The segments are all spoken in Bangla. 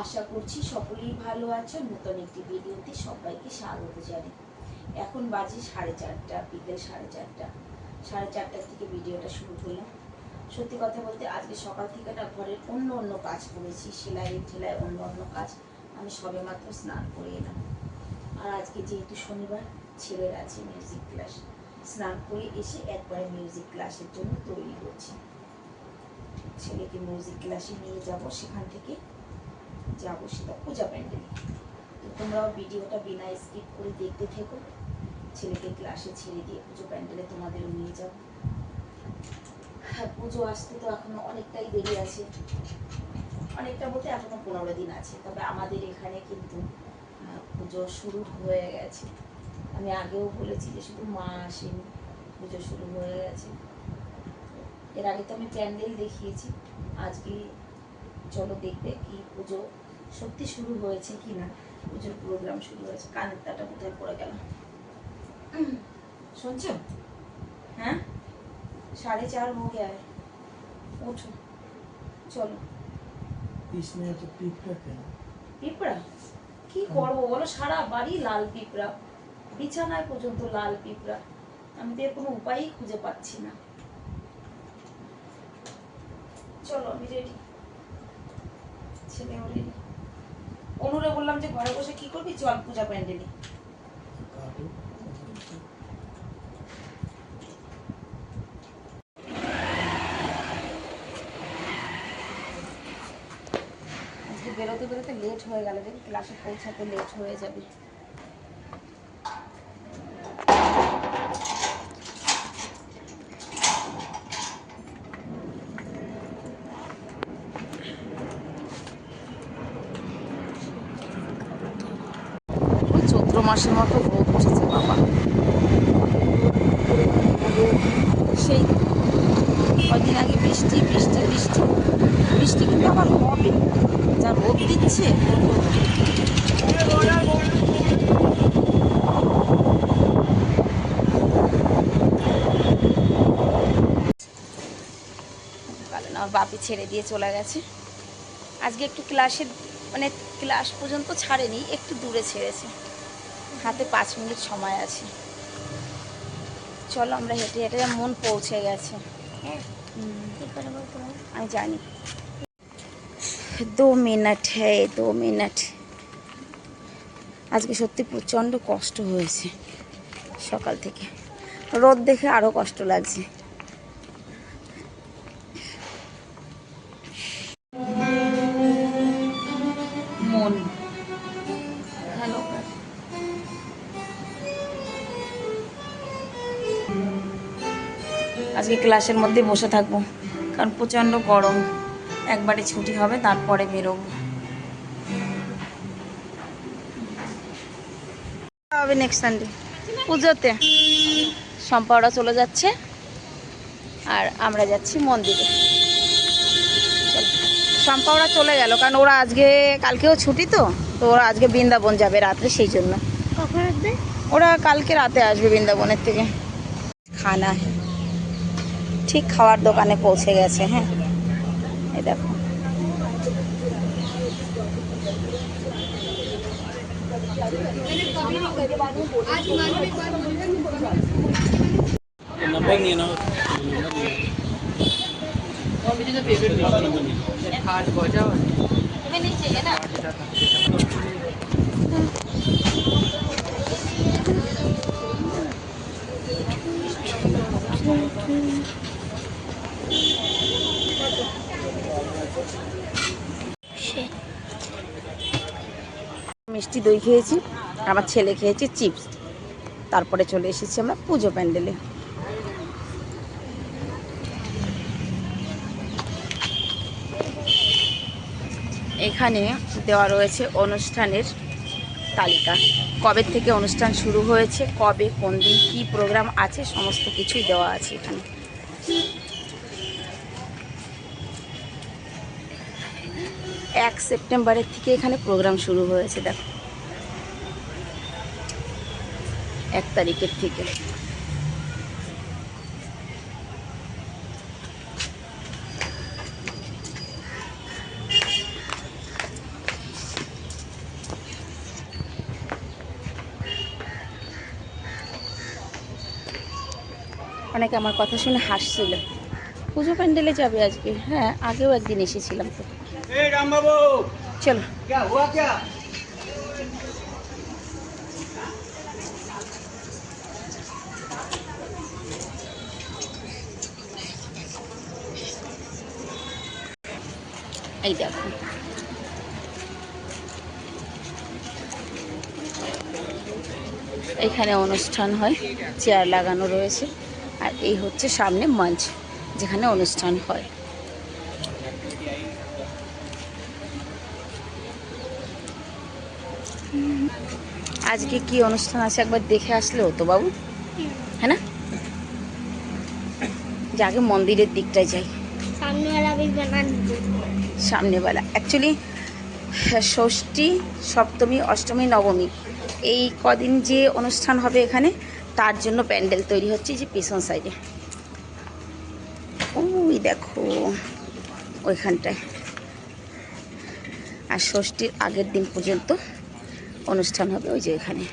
আশা করছি সকলেই ভালো আছো। নতুন একটি ভিডিওতে সবাইকে স্বাগত জানাই। এখন বাজে সাড়ে চারটা, বিকেল সাড়ে চারটা। সাড়ে চারটার থেকে ভিডিওটা শুরু করলাম। সত্যি কথা বলতে আজকে সকাল থেকে না ঘরের অন্য অন্য কাজ করেছি, সেলাই ঠেলাই অন্য অন্য কাজ। আমি সবে মাত্র স্নান করে এলাম। আর আজকে যেহেতু শনিবার, ছেলের আছে মিউজিক ক্লাস স্নান করে এসে একবারে মিউজিক ক্লাসের জন্য তৈরি করছি। ছেলেকে মিউজিক ক্লাসে নিয়ে যাব, সেখান থেকে যাব, সেটা পূজা প্যান্ডেলে। তো তোমরাও ভিডিওটা বিনা স্কিপ করে দেখতে থেকো। ছেলেকে ক্লাসে ছেড়ে দিয়ে পুজো প্যান্ডেলে তোমাদেরও নিয়ে যাব। হ্যাঁ পুজো আসতে তো এখনও অনেকটাই দেরি আছে। অনেকটা বলতে এখনও পনেরো দিন আছে। তবে আমাদের এখানে কিন্তু পুজো শুরু হয়ে গেছে। আমি আগেও বলেছি যে শুধু মা আসেনি, পুজো শুরু হয়ে গেছে। এর আগে তো আমি প্যান্ডেল দেখিয়েছি। আজকে চলো দেখবে কি পুজো সত্যি শুরু হয়েছে কি না। পুজোর প্রোগ্রাম শুরু হয়েছে। কানের তাটা কোথায় পড়ে গেল? শুনছ? হ্যাঁ? সাড়ে চার হো গিয়ে ওঠো। চলো। পিঁপড়া? কি করব বলো? সারা বাড়ি লাল পিঁপড়া। বিছানায় পর্যন্ত লাল পিঁপড়া। আমি তো এর কোনো উপায়ই খুঁজে পাচ্ছি না। চলো, আমি রেডি ছেলেও রেডি অনুরে বললাম যে ঘরে বসে কি করবি? চল পূজা প্যান্ডেলে। বেরোতে বেরোতে লেট হয়ে গেল দেখি ক্লাসে পৌঁছাতে লেট হয়ে যাবে ওই চৈত্র মাসের মতো রোদ উঠেছে বাবা। সেই কদিন আগে বৃষ্টি বৃষ্টি বৃষ্টি বৃষ্টি কিন্তু আবার হবে। যা রোদ দিচ্ছে। আমার বাপি ছেড়ে দিয়ে চলে গেছে। আজকে একটু ক্লাসে মানে ক্লাস পর্যন্ত ছাড়েনি, একটু দূরে ছেড়েছে। হাতে পাঁচ মিনিট সময় আছে। চলো আমরা হেঁটে হেঁটে মন পৌঁছে গেছে। হুম, আমি জানি। দু মিনিট হ্যাঁ দু মিনিট। আজকে সত্যি প্রচণ্ড কষ্ট হয়েছে সকাল থেকে। রোদ দেখে আরও কষ্ট লাগছে। আজকে ক্লাসের মধ্যে বসে থাকব। কারণ প্রচণ্ড গরম। একবারে ছুটি হবে তারপরে বেরোবো। হবে নেক্সট সানডে পুজোতে। সম্পাওড়া চলে যাচ্ছে। আর আমরা যাচ্ছি মন্দিরে। চলো। সম্পাওড়া চলে গেল কারণ ওরা আজকে কালকেও ছুটি তো তো ওরা আজকে বৃন্দাবন যাবে রাত্রে সেই জন্য। ওরা কালকে রাতে আসবে বৃন্দাবনের থেকে। খানা ठीक खावार दोकने पोछे गए हाँ देखो Thank you. মিষ্টি দই খেয়েছি, আমার ছেলে খেয়েছে চিপস। তারপরে চলে এসেছি আমরা পুজো প্যান্ডেলে। এখানে দেওয়া রয়েছে অনুষ্ঠানের তালিকা। কবে থেকে অনুষ্ঠান শুরু হয়েছে, কবে, কোন দিন, কী প্রোগ্রাম আছে, সমস্ত কিছুই দেওয়া আছে এখানে। এক সেপ্টেম্বরের থেকে এখানে প্রোগ্রাম শুরু হয়েছে, দেখো। এক তারিখের থেকে। অনেকে আমার কথা শুনে হাসছিল। পুজো প্যান্ডেলে যাবে আজকে। হ্যাঁ আগেও একদিন এসেছিলাম তো চলো। এই দেখো। এখানে অনুষ্ঠান হয় চেয়ার লাগানো রয়েছে আর এই হচ্ছে সামনে মঞ্চ যেখানে অনুষ্ঠান হয়। আজকে কি অনুষ্ঠান আছে একবার দেখে আসলে তো বাবু? হ্যাঁ না? যাকে মন্দিরের দিকটায় যাই। সামনেবেলা। অ্যাকচুয়ালি ষষ্ঠী, সপ্তমী, অষ্টমী, নবমী, এই কদিন যে অনুষ্ঠান হবে এখানে, তার জন্য প্যান্ডেল তৈরি হচ্ছে যে পিছন সাইডে ওই দেখো, ওইখানটায়। আর ষষ্ঠীর আগের দিন পর্যন্ত অনুষ্ঠান হবে, ওই যে এখানে।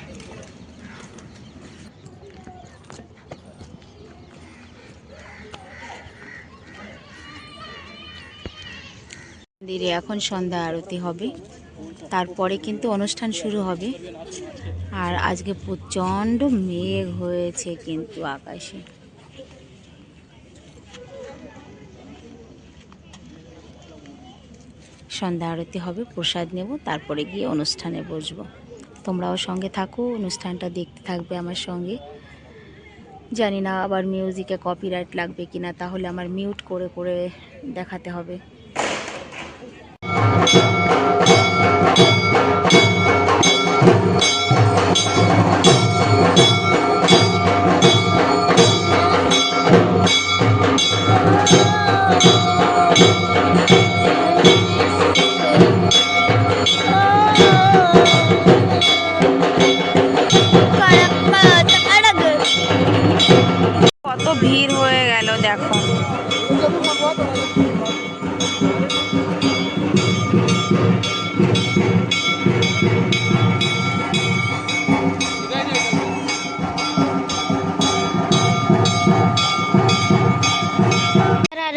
মন্দিরে এখন সন্ধ্যা আরতি হবে, তারপরে কিন্তু অনুষ্ঠান শুরু হবে। আর আজকে প্রচণ্ড মেঘ হয়েছে কিন্তু আকাশে। সন্ধ্যা আরতি হবে, প্রসাদ নেব, তারপরে গিয়ে অনুষ্ঠানে বসবো। তোমরাও সঙ্গে থাকো, অনুষ্ঠানটা দেখতে থাকবে আমার সঙ্গে। জানি না আবার মিউজিকে কপিরাইট লাগবে কিনা, তাহলে আমার মিউট করে করে দেখাতে হবে।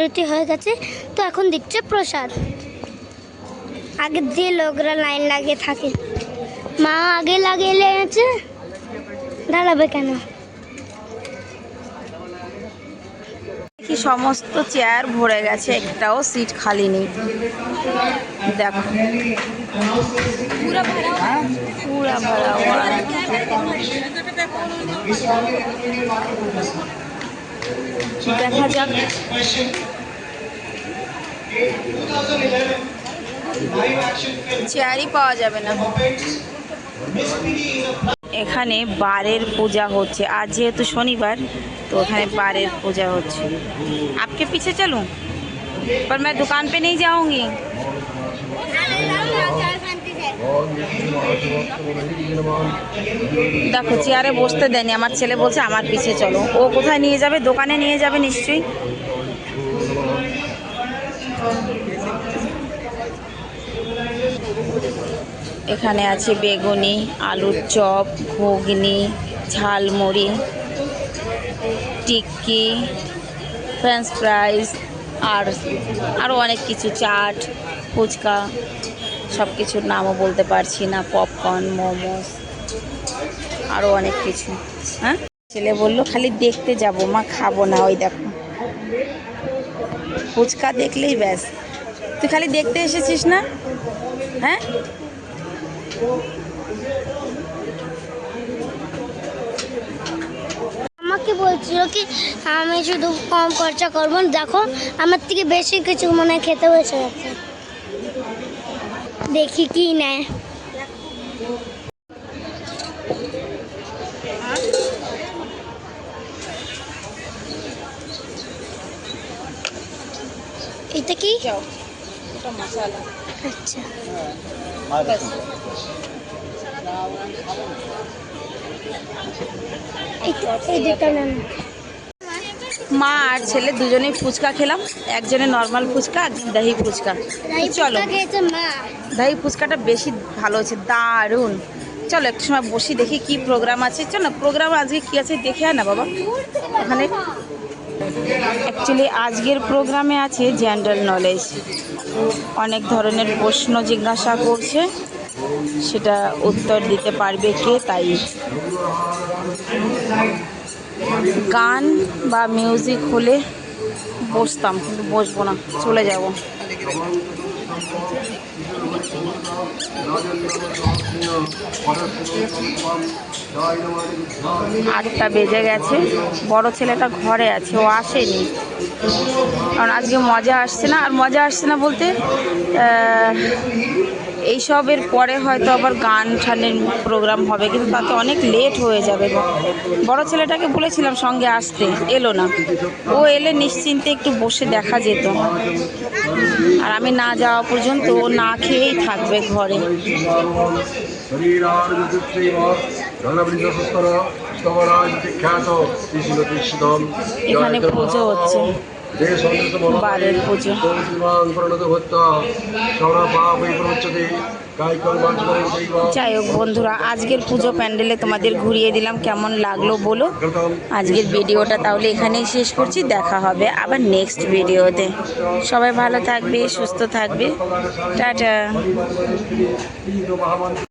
আরতি হয়ে গেছে। তো এখন দিচ্ছে প্রসাদ। আগে যে লোকরা লাইন লাগিয়ে থাকে। মা আগে লাগিয়ে লেগেছে। দাঁড়াবে কেন? কি সমস্ত চেয়ার ভরে গেছে, একটাও সিট খালি নেই। দেখো। পুরা দেখা যাক। চেয়ারই পাওয়া যাবে না এখানে বারের পূজা হচ্ছে আজ যেহেতু শনিবার तो এখানে বারের পূজা হচ্ছে आपके पीछे चलूं पर मैं दुकान पे नहीं जाऊंगी দেখো চেয়ারে বসতে দেয়নি আমার ছেলে বলছে আমার পিছে চলো ও কোথায় নিয়ে যাবে দোকানে নিয়ে যাবে নিশ্চয়ই এখানে আছে বেগুনি, আলুর chop, ghugni, jhalmuri, tikki, French fries আর আরও অনেক কিছু, চাট, ফুচকা সব কিছুর নামও বলতে পারছি না, পপকর্ন, মোমোস, আরও অনেক কিছু। হ্যাঁ? ছেলে বলল, খালি দেখতে যাব, মা খাব না, ওই দেখো। ফুচকা দেখলেই ব্যাস। তুই খালি দেখতে এসেছিস না? হ্যাঁ? আমাকে বলছিল কি, আমি শুধু কম খরচা করব। দেখো, আমার থেকে বেশি কিছু মনে খেতে বসে গেছে দেখি কি নেয়। আচ্ছা। মা আর ছেলে দুজনে ফুচকা খেলাম একজনে নর্মাল ফুচকা একজন দহি ফুচকা। চলো। দহি ফুচকাটা বেশি ভালো হয়েছে দারুণ। চলো একটু সময় বসি দেখি কি প্রোগ্রাম আছে। চলো প্রোগ্রাম আজকে কি আছে দেখে না বাবা। ওখানে অ্যাকচুয়ালি আজকের প্রোগ্রামে আছে জেনারেল নলেজ অনেক ধরনের প্রশ্ন জিজ্ঞাসা করছে। সেটা উত্তর দিতে পারবে কে তাই। গান বা মিউজিক হলে বসতাম, কিন্তু বসবো না, চলে যাব। আটটা বেজে গেছে, বড় ছেলেটা ঘরে আছে, ও আসেনি। কারণ আজকে মজা আসছে না আর মজা আসছে না বলতে এইসবের পরে হয়তো আবার গান ঠানের প্রোগ্রাম হবে কিন্তু তাতে অনেক লেট হয়ে যাবে। বড় ছেলেটাকে বলেছিলাম সঙ্গে আসতে এলো না। ও এলে নিশ্চিন্তে একটু বসে দেখা যেত। আর আমি না যাওয়া পর্যন্ত ও না খেয়েই থাকবে ঘরে। এখানে পুজো হচ্ছে। বারের পুজো। যাই হোক বন্ধুরা আজকের পুজো প্যান্ডেলে তোমাদের ঘুরিয়ে দিলাম কেমন লাগল বলো? আজকের ভিডিওটা তাহলে এখানেই শেষ করছি দেখা হবে আবার নেক্সট ভিডিওতে। সবাই ভালো থাকবে সুস্থ থাকবে। টাটা।